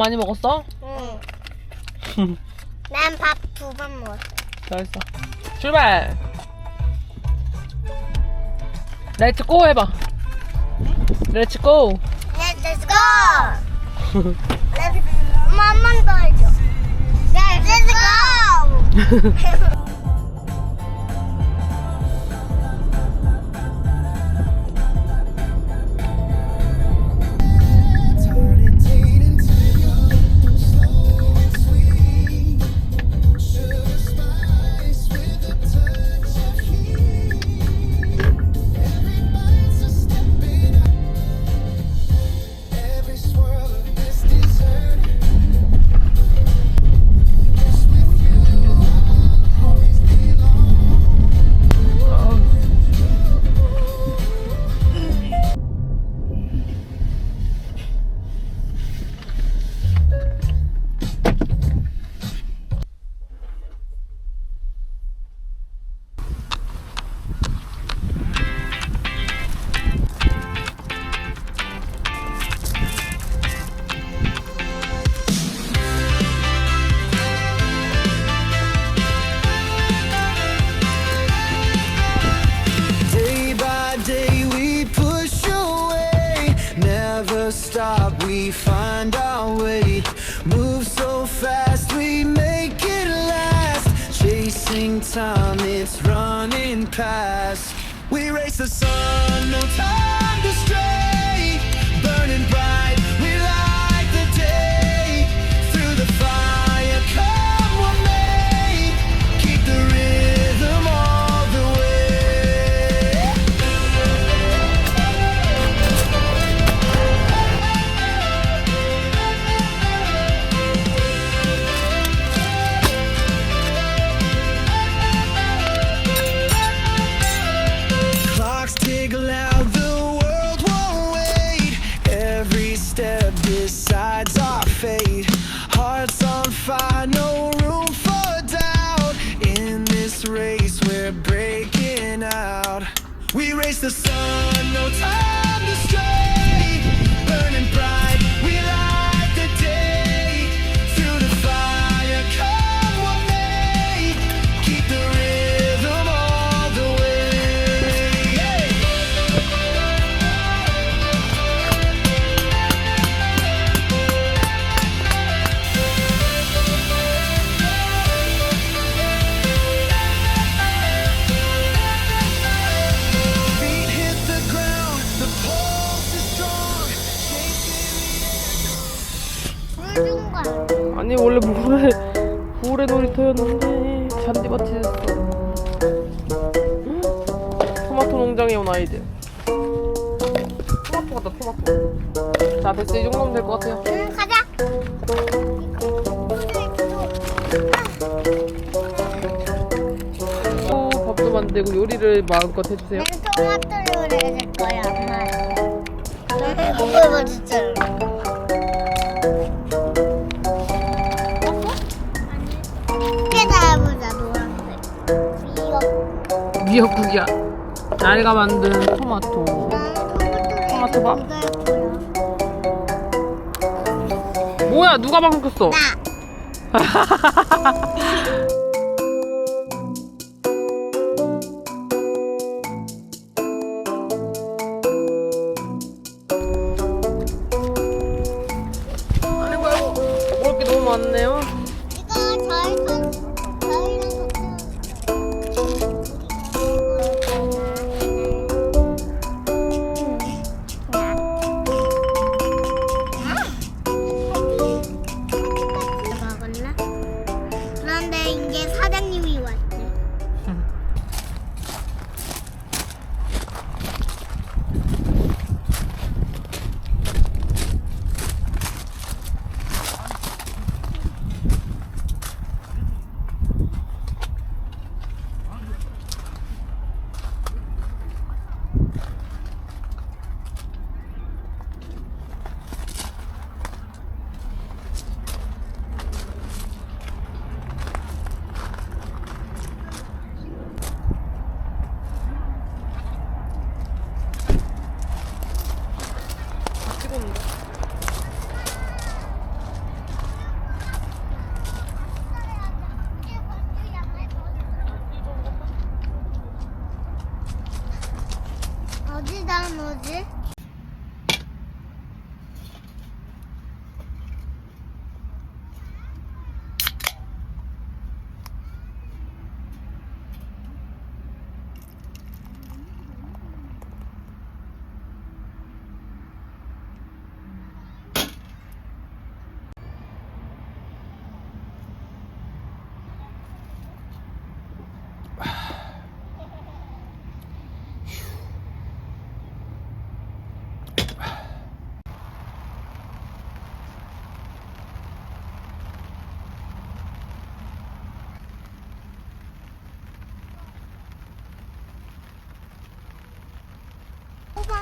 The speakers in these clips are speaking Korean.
밥 많이 먹었어? 응. 난 밥 두 번 먹었어. 잘했어. 출발! 렛츠 고 해봐. 렛츠 고! Let's go. Let's 엄마 한번 더 해줘. Let's go. past. We race the sun, no time 토마토 같다, 토마토. 자, 됐어. 이 정도면 될 것 같아요. 응, 가자. 또 밥도 만들고 요리를 마음껏 해주세요. 난 토마토를 해줄 거야, 엄마. 이거 봐, 진짜. 해보자, 노란색. 미역국이야. 나리가 만든 토마토. 밥? 뭐야, 누가 방금 켰어? 나. 아이고, 아이고. 먹을 게 너무 많네요.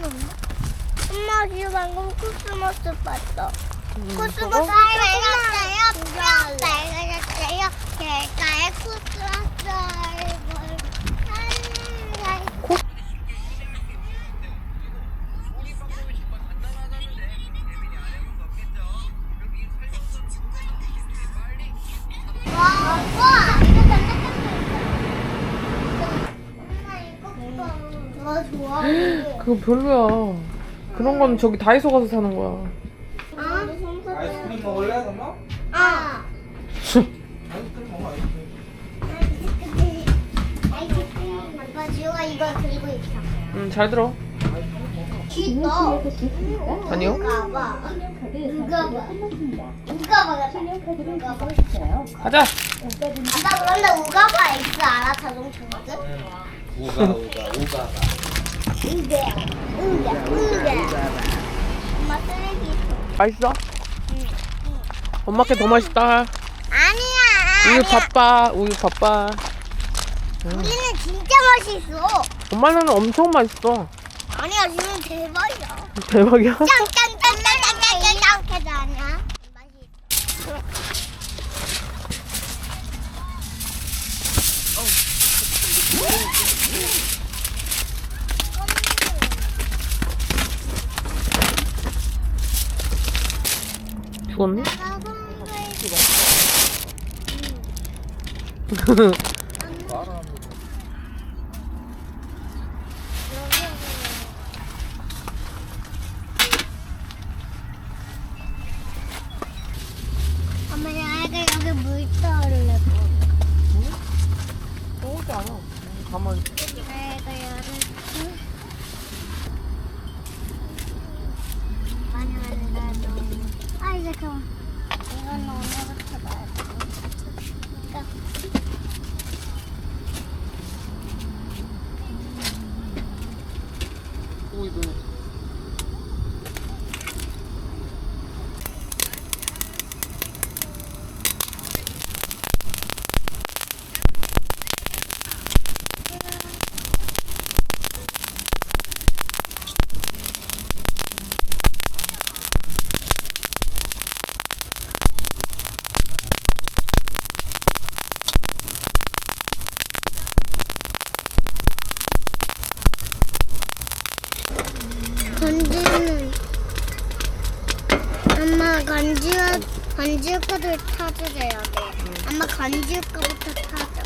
봤는데? 엄마 지금 방금 코스모스 봤어. 코스모스 저거? 빨갛어 별로야. 그런 건 저기 다이소 가서 사는 거야. 아이스크림 먹을래, 엄마? 아. 아이스크림 먹어, 아이스크림. 아이스크림. 아빠 지호가 이걸 들고 있어. 응, 잘 들어. 귀떠. 아니요. 누가 봐. 누가 봐. 누가 봐. 누가 봐. 가자. 아빠 그런데 우가봐 X 알아 자동차 거든? 우가, 우가, 우가 가. 우게. 우게. 우게. 엄마 쓰레기. 맛있어? 엄마께 더 맛있다. 아니야. 우유 바빠. 우유 바빠. 우리는 진짜 맛있어. 엄마는 엄청 맛있어. 아니야 지금 대박이야. 대박이야. 짱짱짱짱짱짱짱 이렇게 아니야? 맛있어. 죽었네? 엄마 내가 여기 물 떠올래. 먹지 않아. 가만히. 내가 여기. 많이 많이 나도. 아 이제 그만. 이건 오늘부터 봐야 돼. 그러니까 우유도. 건지는 엄마 건지와 건지 거를 타주세요. 네. 엄마 건지 거부터 타줘.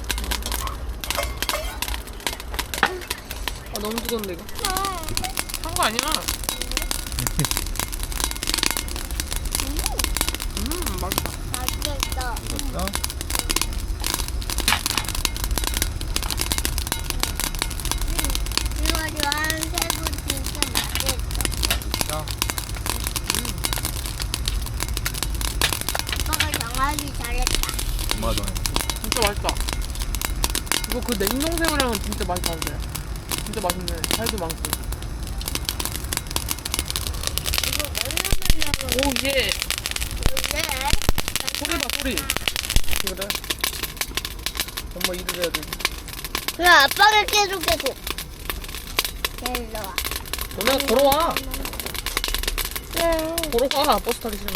아, 너무 죽었는데, 이거. 한거 아니야. 음, 맛있다. 맛있어. 익었어? 이거 좋아하는 새우 진짜 맛있어. 맛있어? 아빠가 정하기 잘했다. 엄마 도 진짜 맛있다. 이거 그 냉동 새우랑은 진짜 맛이 다르네. 맛있네. 살도 많고. 오, 예. 네. 소리 봐, 소리. 그래. 엄마 일을 해야 돼. 그래 아빠가 계속 계속. 일로 와. 너네 걸어와. 걸어가. 버스 타기 싫어.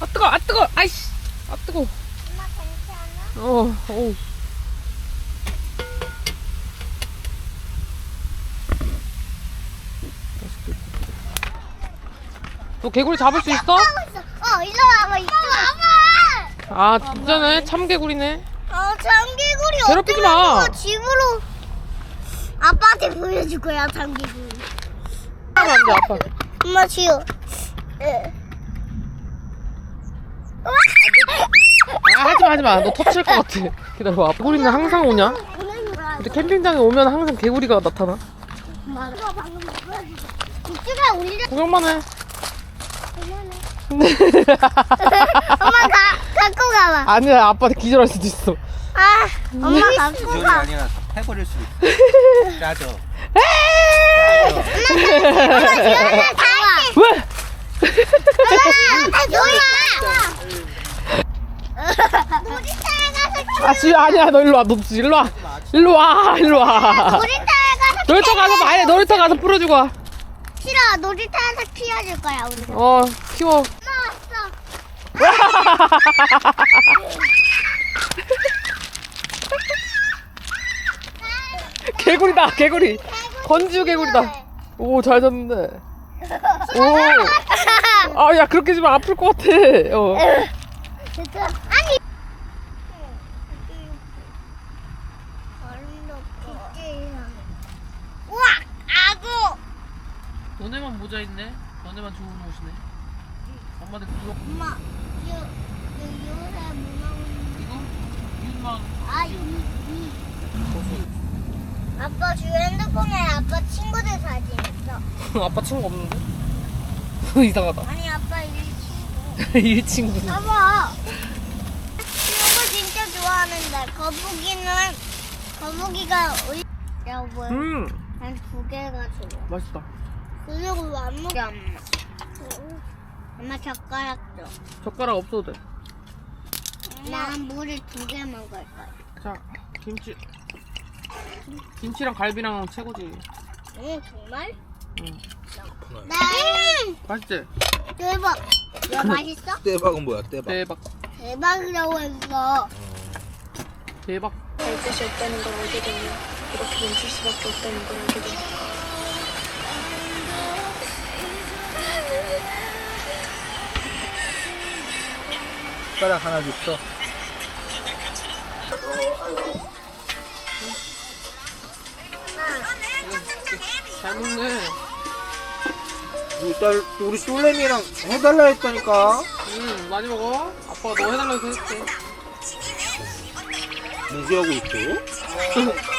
아, 뜨거, 아, 뜨거, 아이씨. 아, 뜨거. 엄마 괜찮아? 어, 어. 너 개구리 잡을 수 있어? 있어. 어 일로 와봐 이쪽 와봐. 아, 진짜네. 참개구리네. 어 참개구리 괴롭히지 어쩌면 마. 이거 집으로 아빠한테 보여줄 거야 참개구리. 하면 안 돼, 아빠. 엄마 지우. 예. 아, 하지 마, 하지 마. 너 터칠 것 같아. 기다려봐. 개구리는 항상 오냐? 근데 캠핑장에 오면 항상 개구리가 나타나. 이거 방금 보여주고. 이쪽에 올려. 구경만 해. 엄마 가 갖고 가봐. 아니야, 아빠한테 기절할 수도 있어. 아 엄마 갖고 기절이 가. 아니라 해버릴 수도 있어. 짜져. 엄마 지우는 가. 왜? 엄마 다 놀아. 놀이터에 가서 아 지금 아니야 너 일로 와너 일로 와 일로 와 일로 와 놀이터에 가서 놀이터 가서 봐야 놀이터 가서 풀어주고 와. 싫어 놀이터에서 키워줄 거야 우리 어 키워 개구리다 개구리. 건지우 개구리다. 오 잘 잡는데 오아 야 그렇게 지면 아플 것 같아. 어. 아니 우와 아구 너네만 모자 있네? 너네만 좋은 옷이네? 엄마한테 그거 엄마 아. 아빠 주위 핸드폰에 아빠 친구들 사진 있어. 아빠 친구 없는데 이상하다 아니, 아빠 이 친구. 이 친구 봐봐. 이거 진짜 좋아하는데, 거북이는, 거북이가, 의- 여보, 음 난두 개가 좋아. 맛있다 그리고 엄마. 엄마 젓가락 줘. 젓가락 없어도 난 물을 두 개 먹을 거야. 돼자 김치 김치랑 갈비랑 최고지 응, 정말? 응. 나, 맛있지? 대박. 이거 맛있어? 대박은 뭐야 대박 대박 대박이라고 했어. 대박 갈 곳이 없다는 걸 알게 되며 이렇게 멈출 수밖에 없다는 걸 알게 되며 숟가락 하나 줬어 잘 먹네. 우리 딸 우리 솔렘이랑 해달라 했다니까. 응 많이 먹어. 아빠가 너 해달라고 해서 했지. 무시하고 있어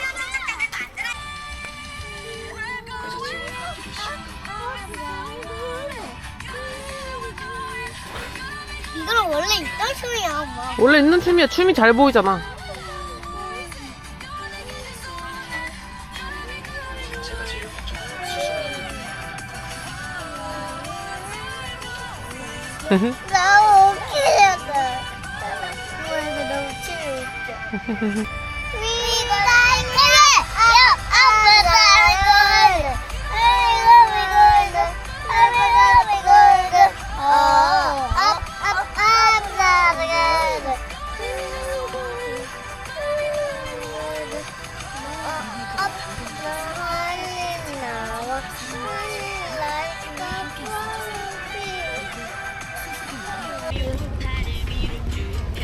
원래 있던 춤이야, 뭐. 원래 있는 춤이야 춤이 잘 보이잖아 너무 웃기다. 이거 너무 재밌어. 하늘 나와 하늘 날까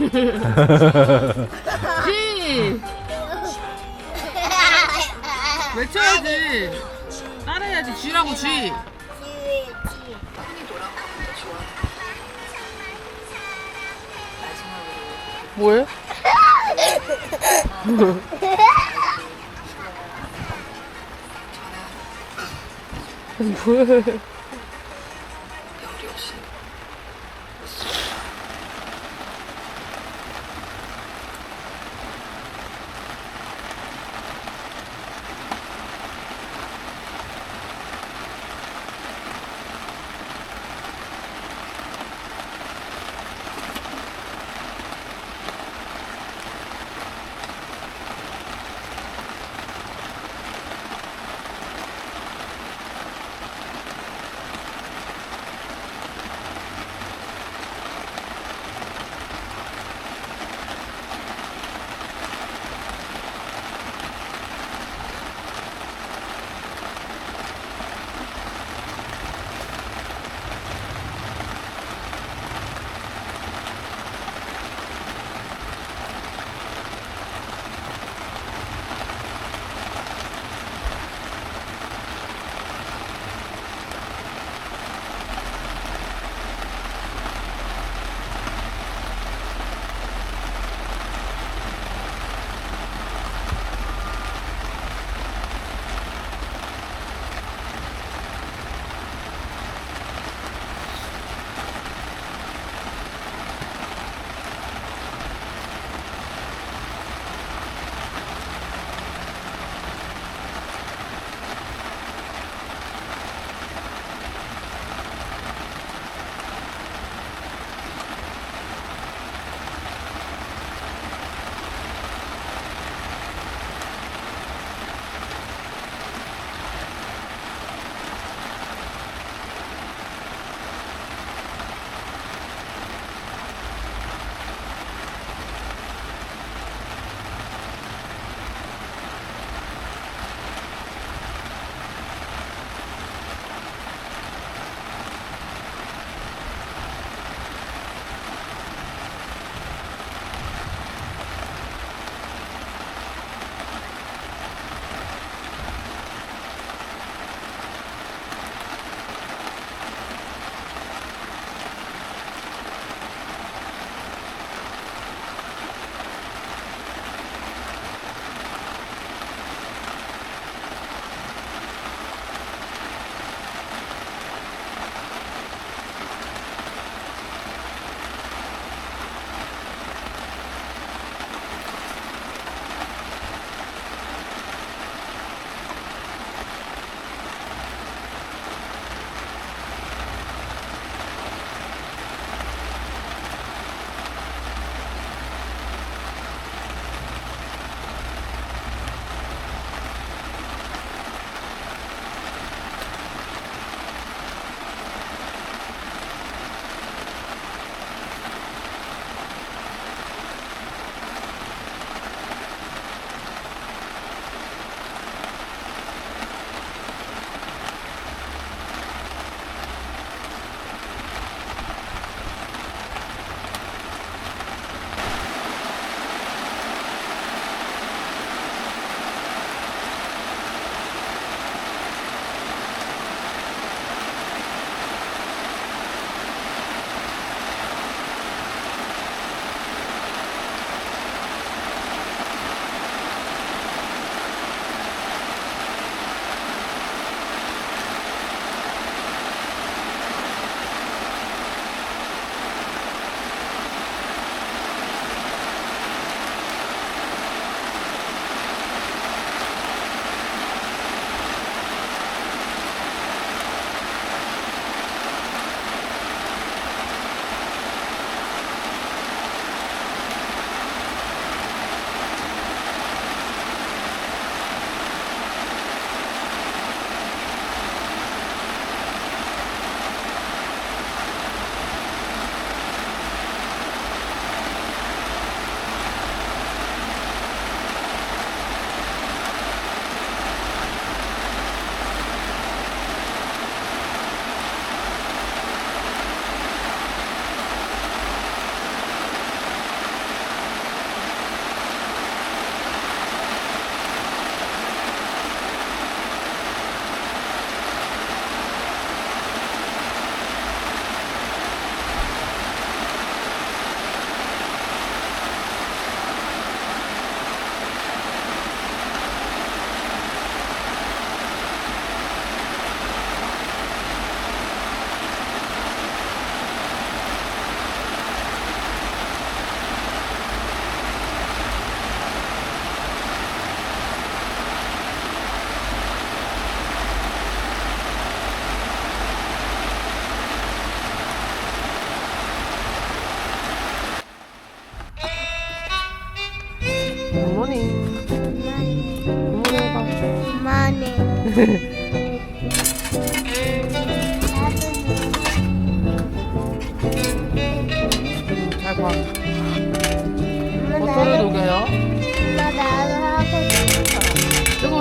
봐쥐 외쳐야지 따라해야지 쥐라고 쥐 뭐해? 뭐해?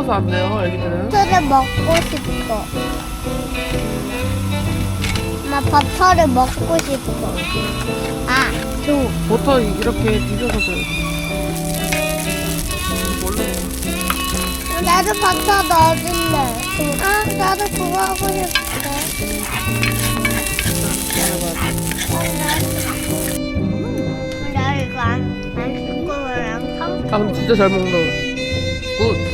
뜨거워서 안 돼요, 애기들은. 버터를 먹고 싶어. 엄마 버터를 먹고 싶어. 아, 줘. 버터 이렇게 뒤져서 줘요. 나도 버터 넣어줄래. 아, 나도 그거 하고 싶어. 나 이거 안, 안 쓰고 랑 아, 근데 진짜 잘 먹는다. 굿.